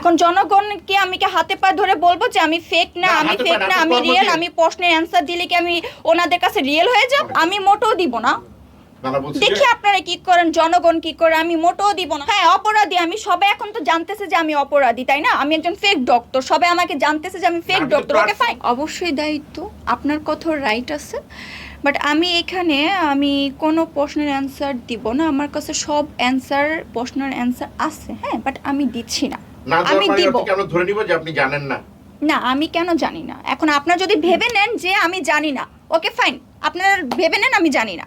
এখন জনগণকে আমি কি হাতে পা ধরে বলব যে আমি ফেক না আমি ফেক না, আমি রিয়েল আমি প্রশ্নের অ্যান্সার দিলে কি আমি ওনাদের কাছে রিয়েল হয়ে যাব? আমি মোটেও দিব না। দেখি আপনারা কি করেন জনগণ কি করে আমি মোটেও দিব না। হ্যাঁ অপরাধী আমি সবাই এখন তো জানতেছে যে আমি অপরাধী তাই না? আমি একজন ফেক ডক্টর সবাই আমাকে জানতেছে যে আমি ফেক ডক্টর ওকে ফাইন অবশ্যই দায়িত্ব আপনার কথার রাইট আছে বাট আমি এখানে আমি কোনো প্রশ্নের অ্যান্সার দিব না আমার কাছে সব অ্যান্সার প্রশ্নের অ্যান্সার আছে হ্যাঁ বাট আমি দিচ্ছি না। না আমি আমি দিব। দিব ধরে নিব যে আপনি জানেন না? না আমি কেন জানি না? এখন আপনার যদি ভেবে নেন যে আমি জানি না ওকে ফাইন। আপনার ভেবে নেন আমি জানি না।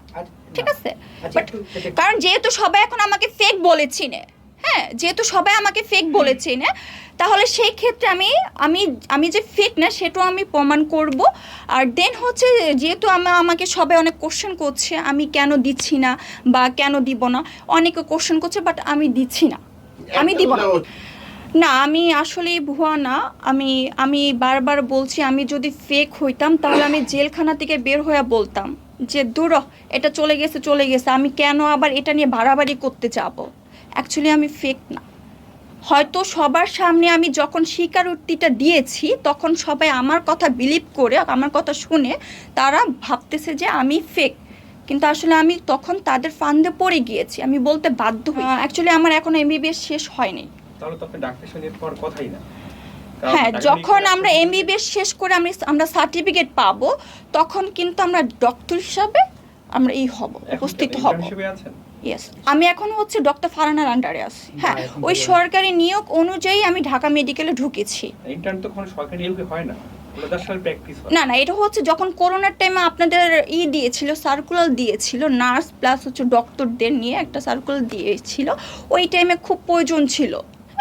ঠিক আছে? আচ্ছা, বাট কারণ যেহেতু সবাই এখন আমাকে ফেক বলেছি নে হ্যাঁ? যেহেতু সবাই আমাকে ফেক বলেছি নে তাহলে সেই ক্ষেত্রে আমি আমি আমি যে ফেক না সেটাও আমি প্রমাণ করব। আর দেন হচ্ছে যেহেতু আমা- আমাকে সবাই অনেক কোশ্চেন করছে আমি কেন দিচ্ছি না বা কেন দিব না অনেকে কোশ্চেন করছে বাট আমি দিচ্ছি না। আমি দিব না। না আমি আসলেই ভুয়া না। আমি আমি বারবার বলছি আমি যদি ফেক হইতাম তাহলে আমি জেলখানা থেকে বের হয়ে বলতাম যে দূর এটা চলে গেছে চলে গেছে। আমি কেন আবার এটা নিয়ে বাড়াবাড়ি করতে যাব? অ্যাকচুয়ালি আমি ফেক না। হয়তো সবার সামনে আমি যখন স্বীকারোক্তিটা দিয়েছি তখন সবাই আমার কথা বিলিভ করে আমার কথা শুনে তারা ভাবতেছে যে আমি ফেক কিন্তু আসলে আমি তখন তাদের ফান্দে পড়ে গিয়েছি। আমি বলতে বাধ্য হই। অ্যাকচুয়ালি আমার এখন এমবিবিএস শেষ হয়নি। তাহলে তো আপনি ডাক্তার সঙ্গে পর কথাই না। হ্যাঁ যখন আমরা এমবিবিএস শেষ করে আমি আমরা সার্টিফিকেট পাবো তখন কিন্তু আমরা ডক্টর হিসাবে আমরা এই হব উপস্থিত হব। ইয়েস আমি এখন হচ্ছে ডক্টর ফারানার আন্ডারে আছি। হ্যাঁ ওই সরকারি নিয়োগ অনুযায়ী আমি ঢাকা মেডিকেলে ঢুকেছি। ইন্টার্ন তো কোনো সরকারি নিয়োগে হয় না না। না এটা হচ্ছে যখন করোনার টাইমে আপনাদের ই দিয়েছিল সার্কুলার দিয়েছিল নার্স প্লাস হচ্ছে ডক্টরদের নিয়ে একটা সার্কুলার দিয়েছিল ওই টাইমে খুব প্রয়োজন ছিল।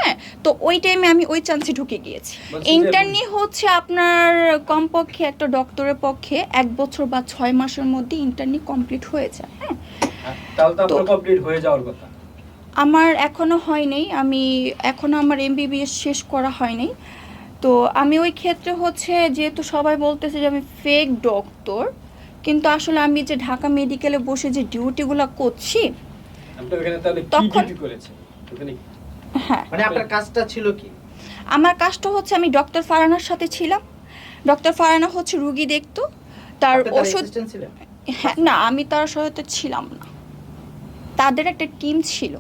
হ্যাঁ? তো ওই টাইমে আমি ওই চান্সে ঢুকে গিয়েছি। ইন্টারনি হচ্ছে আপনার কমপক্ষে একটা ডক্টরের পক্ষে এক বছর বা ছয় মাসের মধ্যে ইন্টারনি কমপ্লিট হয়ে যায় হ্যাঁ? তাহলে তো কমপ্লিট হয়ে যাওয়ার কথা। আমার এখনও হয়নি আমি এখনও আমার এমবিবিএস শেষ করা হয়নি তো আমি ওই ক্ষেত্রে হচ্ছে যেহেতু সবাই বলতেছে যে আমি ফেক ডক্টর কিন্তু আসলে আমি যে ঢাকা মেডিকেলে বসে যে ডিউটিগুলো করছি তখন- হ্যাঁ। মানে আপনার কাজটা ছিল কি? আমার কাজটা হচ্ছে আমি ডক্টর ফারানার সাথে ছিলাম। ডক্টর ফারানা হচ্ছে রুগী দেখতো। তার ওষুধ হ্যাঁ না আমি তার সহায়তা ছিলাম না। তাদের একটা টিম ছিল।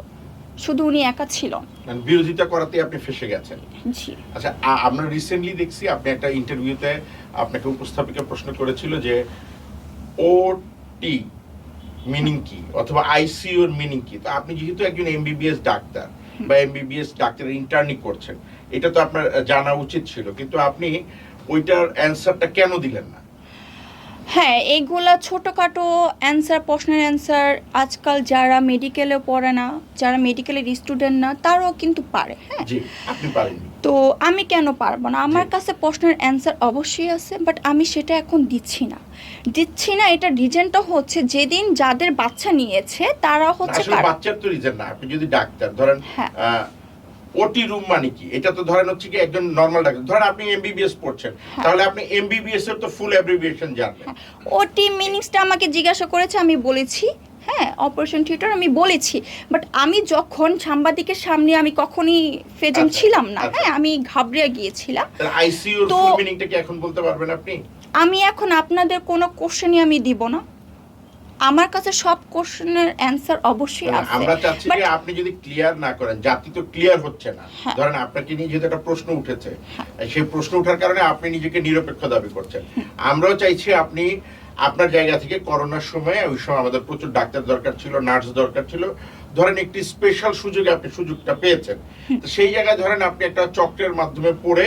শুধু উনি একা ছিল না। মানে বিরোধিতা করাতে আপনি ফেসে গেছেন। জি। আচ্ছা আমরা রিসেন্টলি দেখছি আপনি একটা ইন্টারভিউতে আপনাকে উপস্থাপিকা প্রশ্ন করেছিল যে ও টি মিনিং কি? অথবা আইসিইউর মিনিং কি? তো আপনি যেহেতু একজন এমবিবিএস ডাক্তার বা এমবিবিএস ডাক্তারের ইন্টার্নি করছেন। এটা তো আপনার জানা উচিত ছিল। কিন্তু আপনি ওইটার অ্যান্সারটা কেন দিলেন না? হ্যাঁ এইগুলা ছোটোখাটো অ্যান্সার প্রশ্নের অ্যান্সার আজকাল যারা মেডিকেলে পড়ে না যারা মেডিকেলের স্টুডেন্ট না তারাও কিন্তু পারে হ্যাঁ। তো আমি কেন পারব না? আমার কাছে প্রশ্নের অ্যান্সার অবশ্যই আছে বাট আমি সেটা এখন দিচ্ছি না। দিচ্ছি না এটা রিজনটা হচ্ছে যেদিন যাদের বাচ্চা নিয়েছে তারা হচ্ছে বাচ্চার তো রিজন না। আপনি যদি ডাক্তার ধরেন হ্যাঁ। ওটি রুম মানে কি? এটা তো ধরেন হচ্ছে কি একজন নর্মাল ডাক্তার ধরেন আপনি এমবিবিএস পড়ছেন। হ্যাঁ। তাহলে আপনি এমবিবিএস এর তো ফুল অ্যাব্রিভিয়েশন জানবেন। ওটি মিনিংসটা আমাকে জিজ্ঞাসা করেছে আমি বলেছি হ্যাঁ অপারেশন থিয়েটার আমি বলেছি। বাট আমি যখন সাংবাদিকের সামনে আমি কখনই প্রেজেন্ট আচ্ছা, ছিলাম না আচ্ছা। হ্যাঁ আমি ঘাবড়ে গিয়েছিলাম। ফুল মিনিংটা কি এখন বলতে পারবেন আপনি? আমি এখন আপনাদের কোনো কোশ্চেনই আমি দিব না। আমার কাছে সব কোশ্চেনের অ্যান্সার অবশ্যই আছে। আমরা চাচ্ছি যে আপনি যদি ক্লিয়ার না করেন জাতি তো ক্লিয়ার হচ্ছে না। হ্যাঁ। ধরেন আপনাকে নিয়ে যেহেতু একটা প্রশ্ন উঠেছে সেই প্রশ্ন ওঠার কারণে আপনি নিজেকে নিরপেক্ষ দাবি করছেন। আমরাও চাইছি আপনি আপনার জায়গা থেকে করোনার সময় ওই সময় আমাদের প্রচুর ডাক্তার দরকার ছিল নার্স দরকার ছিল। ধরেন একটি স্পেশাল সুযোগে আপনি সুযোগটা পেয়েছেন। তো সেই জায়গায় ধরেন আপনি একটা চক্রের মাধ্যমে পড়ে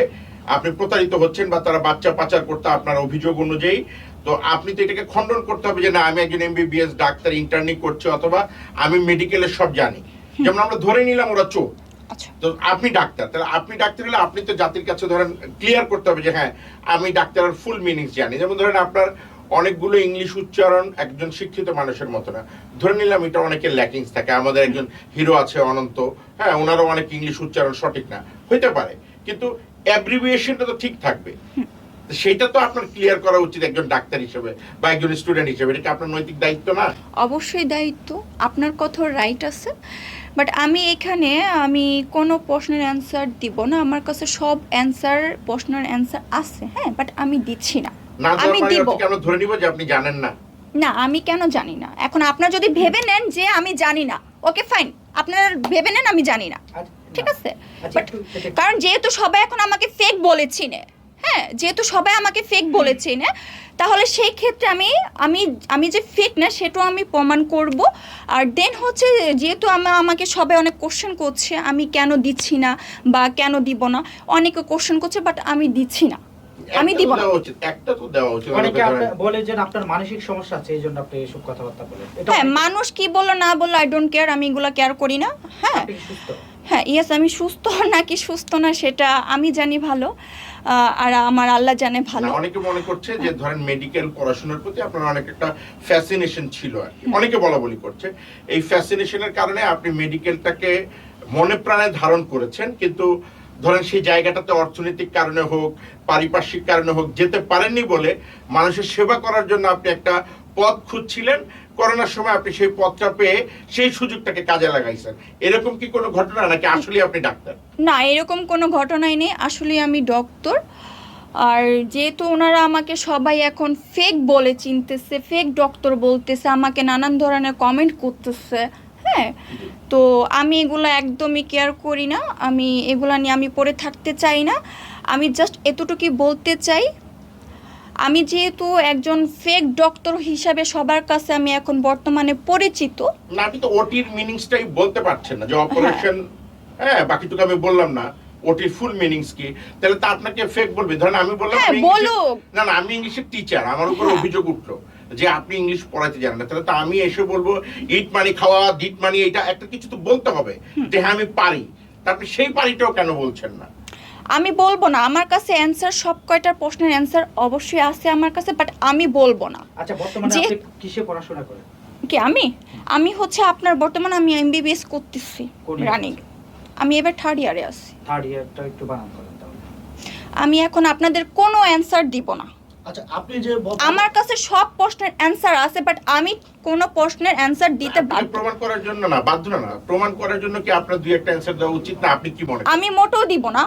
আপনি প্রতারিত হচ্ছেন বা তারা বাচ্চা পাচার করতে আপনার অভিযোগ অনুযায়ী তো আপনি তো এটাকে খণ্ডন করতে হবে যে না আমি একজন এমবিবিএস ডাক্তার ইন্টার্নি করছি অথবা আমি মেডিকেলের সব জানি। যেমন আমরা ধরে নিলাম ওরা চোর। আচ্ছা। তো আপনি ডাক্তার তাহলে আপনি ডাক্তার হলে আপনি তো জাতির কাছে ধরেন ক্লিয়ার করতে হবে যে হ্যাঁ আমি ডাক্তারের ফুল মিনিংস জানি। যেমন ধরেন আপনার অনেকগুলো ইংলিশ উচ্চারণ একজন শিক্ষিত মানুষের মতো না। ধরে নিলাম এটা অনেকের ল্যাকিংস থাকে। আমাদের একজন হিরো আছে অনন্ত। হ্যাঁ ওনারও অনেক ইংলিশ উচ্চারণ সঠিক না। হইতে পারে। কিন্তু অ্যাব্রিভিয়েশনটা তো ঠিক থাকবে। তো সেইটা তো আপনার ক্লিয়ার করা উচিত একজন ডাক্তার হিসেবে বা একজন স্টুডেন্ট হিসেবে। এটা কি আপনার নৈতিক দায়িত্ব না? অবশ্যই দায়িত্ব। আপনার কথার রাইট আছে। বাট আমি এখানে আমি কোনো প্রশ্নের অ্যান্সার দিব না। আমার কাছে সব অ্যান্সার প্রশ্নের অ্যান্সার আছে হ্যাঁ? বাট আমি দিচ্ছি না। আমি মানে দিব। আমরা ধরে নিব যে আপনি জানেন না? না আমি কেন জানি না? এখন আপনার যদি ভেবে নেন যে আমি জানি না ওকে ফাইন আপনার ভেবে নেন আমি জানি না। আচ্ছা, ঠিক আছে? আচ্ছা, বাট কারণ যেহেতু সবাই এখন আমাকে ফেক বলেছি নে হ্যাঁ যেহেতু সবাই আমাকে ফেক বলেছে না তাহলে সেই ক্ষেত্রে আমি আমি আমি যে ফেক না সেটাও আমি প্রমাণ করব। আর দেন হচ্ছে যেহেতু আমা আমাকে সবাই অনেক কোশ্চেন করছে আমি কেন দিচ্ছি না বা কেন দিব না অনেকে কোশ্চেন করছে বাট আমি দিচ্ছি না। আমি দিব না। একটা তো দেওয়া উচিত। অনেকে বলে যে আপনার মানসিক সমস্যা আছে এই জন্য আপনি এসব কথাবার্তা বলেন। হ্যাঁ মানুষ কি বলল না বলল আই ডোন্ট কেয়ার আমি এগুলো কেয়ার করি না। হ্যাঁ। হ্যাঁ ইয়েস আমি সুস্থ নাকি সুস্থ না সেটা আমি জানি ভালো। আর আমার আল্লাহ জানে ভালো। অনেকে মনে করছে যে ধরেন মেডিকেল পড়াশোনার প্রতি আপনার অনেক একটা ফ্যাসিনেশন ছিল আর কি। অনেকে বলা বলি করছে। এই ফ্যাসিনেশনের কারণে আপনি মেডিকেলটাকে মনে প্রাণে ধারণ করেছেন কিন্তু ধরেন সেই জায়গাটাতে অর্থনৈতিক কারণে হোক পারিপার্শ্বিক কারণে হোক যেতে পারেননি বলে মানুষের সেবা করার জন্য আপনি একটা পথ খুঁজছিলেন করোনার সময় আপনি সেই পথটা পেয়ে সেই সুযোগটাকে কাজে লাগাইছেন। এরকম কি কোনো ঘটনা নাকি আসলে আপনি ডাক্তার? না, এরকম কোনো ঘটনাই নেই। আসলে আমি ডক্টর। আর যেহেতু ওনারা আমাকে সবাই এখন ফেক বলে চিনতেছে ফেক ডক্টর বলতেছে, আমাকে নানান ধরনের কমেন্ট করতেছে হ্যাঁ? তো আমি এগুলো একদমই কেয়ার করি না। আমি এগুলা নিয়ে আমি পড়ে থাকতে চাই না। আমি জাস্ট এতটুকুই বলতে চাই আমি যেহেতু একজন ফেক ডক্টর হিসাবে সবার কাছে আমি এখন বর্তমানে পরিচিত। না আপনি তো ওটির মিনিংসটাই বলতে পারছেন না যে অপারেশন হ্যাঁ। বাকিটুকু আমি বললাম না ওটির ফুল মিনিংস কি? তাহলে তো আপনাকে ফেক বলবে। ধরেন আমি বললাম হ্যাঁ, না না আমি ইংলিশের টিচার আমার উপর হ্যাঁ। অভিযোগ উঠল যে আপনি ইংলিশ পড়াইতে জানেন না। তাহলে তো আমি এসে বলব ইট মানি খাওয়া দিট মানি এটা একটা কিছু তো বলতে হবে যে হ্যাঁ আমি পারি। তা আপনি সেই পারিটাও কেন বলছেন না? আমি বলব না আমার কাছে অ্যান্সার সব কয়টার প্রশ্নের অ্যান্সার অবশ্যই আছে আমার কাছে বাট আমি বলব না। আচ্ছা বর্তমানে আপনি কিসে পড়াশোনা করেন? কি আমি? আমি হচ্ছে আপনার বর্তমানে আমি এমবিবিএস করতেছি রানিং আমি এবার থার্ড ইয়ারে আছি। থার্ড ইয়ারটা একটু বানান করেন তাহলে। আমি এখন আপনাদের কোনো অ্যান্সার দিব না। আচ্ছা আপনি যে আমার কাছে সব প্রশ্নের অ্যান্সার আছে বাট আমি কোনো প্রশ্নের অ্যান্সার দিতে বাধ্য প্রমাণ করার জন্য না বাধ্য না প্রমাণ করার জন্য কি আপনার দুই একটা অ্যান্সার দেওয়া উচিত না? আপনি কি মনে আমি মোটেও দিব না।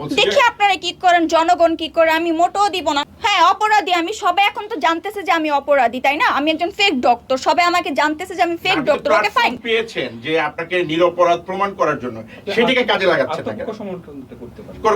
বলছি দেখি আপনারা কি করেন জনগণ কি করে আমি মোটেও দিব না। হ্যাঁ অপরাধী আমি সবাই এখন তো জানতেছে যে আমি অপরাধী তাই না? আমি একজন ফেক ডক্টর সবাই আমাকে জানতেছে যে আমি ফেক ডক্টর ওকে ফাইন পেয়েছেন যে আপনাকে নিরপরাধ প্রমাণ করার জন্য। সেটিকে কাজে লাগাচ্ছেন না কেন?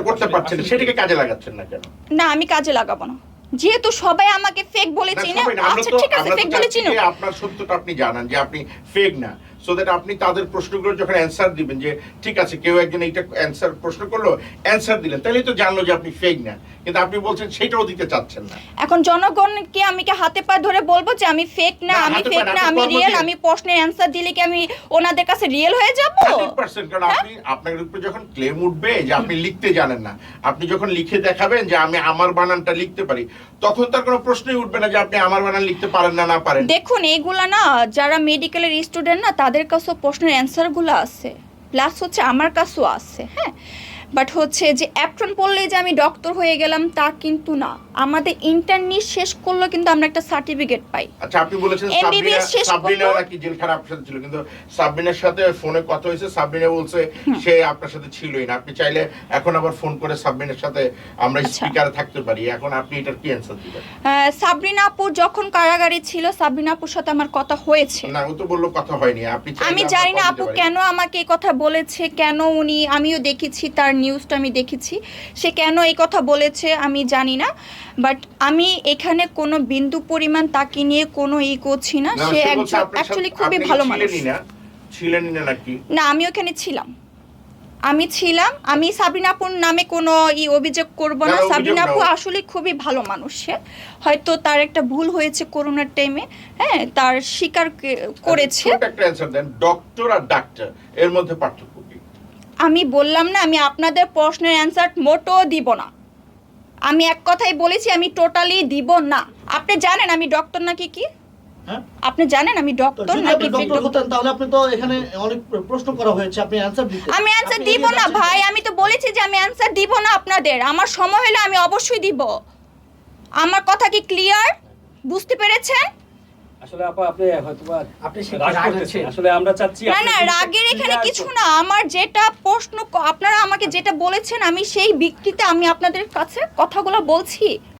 করতে পারছেন সেটাকে কাজে লাগাচ্ছেন না কেন? না আমি কাজে লাগাবো না। যেহেতু সবাই আমাকে ফেক বলে চিনে আচ্ছা ঠিক আছে ফেক বলে চিনো আপনার সত্যটা আপনি জানান যে আপনি ফেক না। সো দ্যাট আপনি তাদের প্রশ্নগুলো যখন অ্যান্সার দিবেন যে ঠিক আছে কেউ একজন এইটা অ্যান্সার প্রশ্ন করল অ্যান্সার দিলেন। তাহলেই তো জানলো যে আপনি ফেক না। কিন্তু আপনি বলছেন সেটাও দিতে চাচ্ছেন না। এখন জনগণকে আমি কি হাতে পা ধরে বলব যে আমি ফেক না আমি ফেক না, আমি রিয়েল আমি প্রশ্নের অ্যান্সার দিলে কি আমি ওনাদের কাছে রিয়েল হয়ে যাব? হান্ড্রেড পার্সেন্ট কারণ আপনি আপনার উপরে যখন ক্লেম উঠবে যে আপনি লিখতে জানেন না। আপনি যখন লিখে দেখাবেন যে আমি আমার বানানটা লিখতে পারি তখন তার কোনো প্রশ্নই উঠবে না যে আপনি আমার বানান লিখতে পারেন না না পারেন। দেখুন এইগুলা না যারা মেডিকেলের স্টুডেন্ট না তাদের কাছেও প্রশ্নের অ্যান্সারগুলো আছে প্লাস হচ্ছে আমার কাছেও আছে হ্যাঁ? বাট হচ্ছে যে অ্যাপটন পড়লেই যে আমি ডক্টর হয়ে গেলাম তা কিন্তু না। আমাদের ইন্টারনিট শেষ করলেও কিন্তু আমরা একটা সার্টিফিকেট পাই। আচ্ছা আপনি বলেছেন শেষ সাবরিনা করল। নাকি জেলখানা আপনার সাথে ছিল কিন্তু সাবরিনার সাথে ফোনে কথা হয়েছে সাবরিনা বলছে সে আপনার সাথে ছিলই না। আপনি চাইলে এখন আবার ফোন করে সাবরিনার সাথে আমরা আচ্ছা। স্পিকারে থাকতে পারি। এখন আপনি এটার কি অ্যান্সার দিবেন? আহ, সাবরিনা আপু যখন কারাগারে ছিল সাবরিনা আপুর সাথে আমার কথা হয়েছে। না ও তো বলল কথা হয়নি। আপনি আমি জানি না আপু কেন আমাকে এই কথা বলেছে কেন উনি আমিও দেখেছি তার নিউজটা আমি দেখেছি। সে কেন এই কথা বলেছে আমি জানি না বাট আমি এখানে কোনো বিন্দু পরিমাণ তাকে নিয়ে কোনো ই করছি না। সে একজন অ্যাকচুয়ালি খুবই ভালো মানুষ। না? না নাকি? না আমি ওখানে ছিলাম। আমি ছিলাম আমি সাবিনা আপুর নামে কোনো ই অভিযোগ করব না, না অভিযোগ সাবিনা আপু আসলে খুবই ভালো মানুষ সে। হয়তো তার একটা ভুল হয়েছে করোনার টাইমে হ্যাঁ তার স্বীকার করেছে। একটা অ্যান্সার দেন ডক্টর আর ডাক্তার এর মধ্যে পার্থক্য। আমি বললাম না আমি আপনাদের প্রশ্নের অ্যান্সার মোটেও দিব না। আমি এক কথাই বলেছি আমি টোটালি দিব না। আপনি জানেন আমি ডক্টর নাকি কি? হ্যাঁ? আপনি জানেন আমি ডক্টর নাকি তাহলে আপনি তো এখানে অনেক প্রশ্ন করা হয়েছে আপনি অ্যানসার দিতে আমি অ্যান্সার দিব না ভাই আমি তো বলেছি যে আমি অ্যান্সার দিব না আপনাদের। আমার সময় হলে আমি অবশ্যই দিব। আমার কথা কি ক্লিয়ার বুঝতে পেরেছেন? আসলে আপা আপনি হয়তোবা আপনি রাগ রাগ করতেছেন। আসলে আমরা চাচ্ছি না না রাগের এখানে কিছু না। আমার যেটা প্রশ্ন আপনারা আমাকে যেটা বলেছেন আমি সেই বিক্রিতে আমি আপনাদের কাছে কথাগুলো বলছি।